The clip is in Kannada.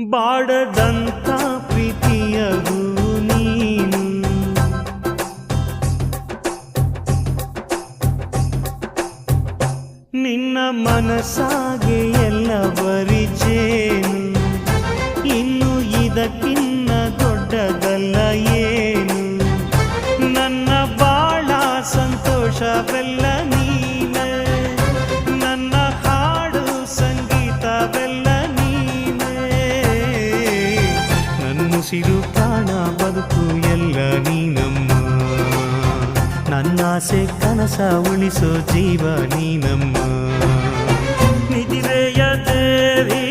ಬಾಡದಂತ ಪ್ರೀತಿಯ ನೀನು. ನಿನ್ನ ಮನಸ್ಸಾಗೆ ಎಲ್ಲ ಬರಿಚೇನು. ಇನ್ನು ಇದಕ್ಕಿನ್ನ ದೊಡ್ಡದಲ್ಲ ಏನು. ನನ್ನ ಬಾಳ ಸಂತೋಷವೆಲ್ಲ ನನ್ನುಸಿರು ಪ್ರಾಣ ಬದುಕು ಎಲ್ಲ ನೀನಮ್ಮ. ನನ್ನಾಸೆ ಕನಸ ಉಳಿಸೋ ಜೀವ ನೀನಮ್ಮ. ನಿಧಿರೆಯ ದೇವಿ